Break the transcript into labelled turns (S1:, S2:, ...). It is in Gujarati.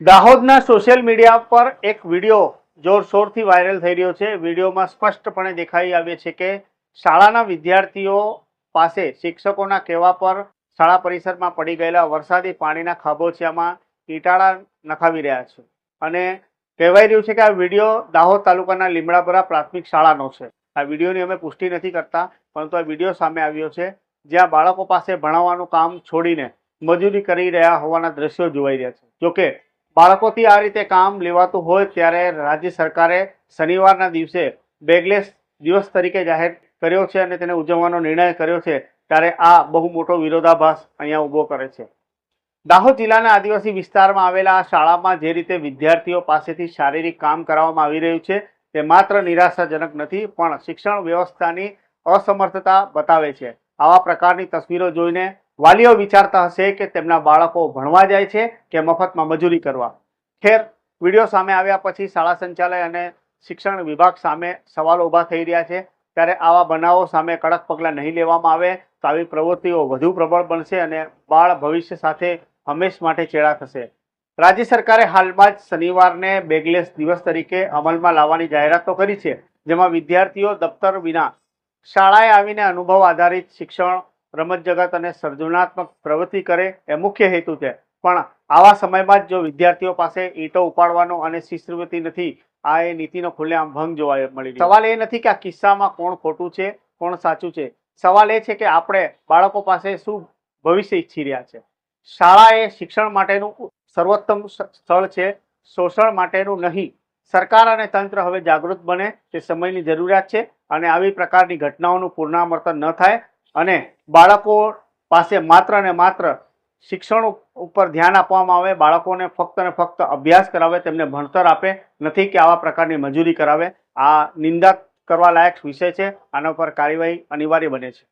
S1: દાહોદના સોશિયલ મીડિયા પર એક વીડિયો જોરશોરથી વાયરલ થઈ રહ્યો છે. વિડીયોમાં સ્પષ્ટપણે દેખાઈ આવે છે કે શાળાના વિદ્યાર્થીઓ પાસે શિક્ષકોના કહેવા પર શાળા પરિસરમાં પડી ગયેલા વરસાદી પાણીના ખાબોચિયામાં ઈટાળા નખાવી રહ્યા છે. અને કહેવાય રહ્યું છે કે આ વીડિયો દાહોદ તાલુકાના લીમડાપરા પ્રાથમિક શાળાનો છે. આ વિડીયોની અમે પુષ્ટિ નથી કરતા, પરંતુ આ વીડિયો સામે આવ્યો છે. જ્યાં બાળકો પાસે ભણાવવાનું કામ છોડીને મજૂરી કરી રહ્યા હોવાના દ્રશ્યો જોવાઈ રહ્યા છે. જોકે બાળકોથી આ રીતે કામ લેવાતું હોય ત્યારે રાજ્ય સરકારે શનિવારના દિવસે બેગલેસ દિવસ તરીકે જાહેર કર્યો છે અને તેને ઉજવવાનો નિર્ણય કર્યો છે, ત્યારે આ બહુ મોટો વિરોધાભાસ અહીંયા ઊભો કરે છે. દાહોદ જિલ્લાના આદિવાસી વિસ્તારમાં આવેલા આ શાળામાં જે રીતે વિદ્યાર્થીઓ પાસેથી શારીરિક કામ કરાવવામાં આવી રહ્યું છે, તે માત્ર નિરાશાજનક નથી, પણ શિક્ષણ વ્યવસ્થાની અસમર્થતા બતાવે છે. આવા પ્રકારની તસવીરો જોઈને વાલીઓ વિચારતા હશે કે તેમના બાળકો ભણવા જાય છે કે મફતમાં મજૂરી કરવા. ખેર, વીડિયો સામે આવ્યા પછી શાળા સંચાલય અને શિક્ષણ વિભાગ સામે સવાલો ઊભા થઈ રહ્યા છે. ત્યારે આવા બનાવો સામે કડક પગલાં નહીં લેવામાં આવે તો આવી પ્રવૃત્તિઓ વધુ પ્રબળ બનશે અને બાળ ભવિષ્ય સાથે હંમેશ માટે ચેડા થશે. રાજ્ય સરકારે હાલમાં જ શનિવારને બેગલેસ દિવસ તરીકે અમલમાં લાવવાની જાહેરાત કરી છે, જેમાં વિદ્યાર્થીઓ દફતર વિના શાળાએ આવીને અનુભવ આધારિત શિક્ષણ રમત જગત અને સર્જનાત્મક પ્રવૃત્તિ કરે એ મુખ્ય હેતુ છે. પણ આવા સમયમાં જ જો વિદ્યાર્થીઓ પાસે ઈંટો ઉપાડવાનો અને શિષ્યવૃત્તિ નથી, આ એ નીતિનો ખુલ્લેઆમ ભંગ જોવા મળી સવાલ એ નથી કે આ કિસ્સામાં કોણ ખોટું છે, કોણ સાચું છે. સવાલ એ છે કે આપણે બાળકો પાસે શું ભવિષ્ય ઈચ્છી રહ્યા છે? શાળા એ શિક્ષણ માટેનું સર્વોત્તમ સ્થળ છે, શોષણ માટેનું નહીં. સરકાર અને તંત્ર હવે જાગૃત બને તે સમયની જરૂરિયાત છે અને આવી પ્રકારની ઘટનાઓનું પુનરાવર્તન ન થાય અને બાળકો પાસે માત્ર ને માત્ર શિક્ષણ ઉપર ધ્યાન આપવામાં આવે, બાળકોને ફક્ત ને ફક્ત અભ્યાસ કરાવે, તેમને ભણતર આપે, નથી કે આવા પ્રકારની મજૂરી કરાવે. આ નિંદા કરવા લાયક વિષય છે, આના પર કાર્યવાહી અનિવાર્ય બને છે.